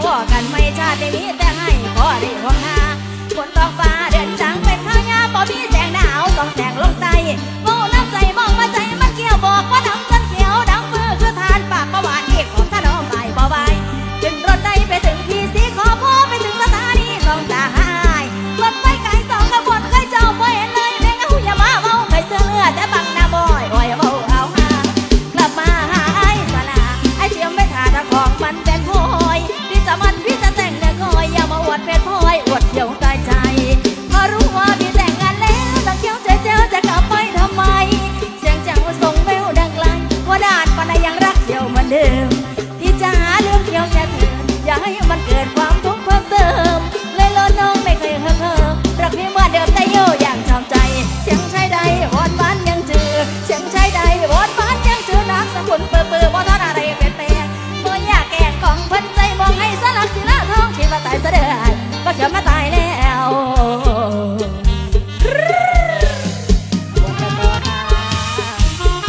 พ่อกันไม่ชาตินี้แต่ให้พ่อได้หวงหาคนตกฟ้าเด้ วดเดียวตายใจพอรู้ว่าพี่แต่งงานแล้วตะเกียวเจ๊เจ้าจะกลับไปทำไม เสียงจังส่งแววดังไกลว่าดานปานใดยังรักเดียวเหมือนเดิมพี่จะหาเรื่องเที่ยวแช่เถินอย่าให้มันเกิดความทุกข์เพิ่มเติมเลยล้นน้องไม่เคยเฮิเฮิรักพี่เหมือนเดิมแต่โยอย่างชอบใจ เสียงใชายใดวอนบ้านยังเจอเสียงใชายใดวอนบ้านยังเจอนักสกุลเปื่อเปื่อบ่ทอดอะไรเป็นแปลงบ่อยากแก่ของเพิ่นใจมองให้สลักศิลาทองคิดว่าตายซะเด้อ ก็เขียวมาตาย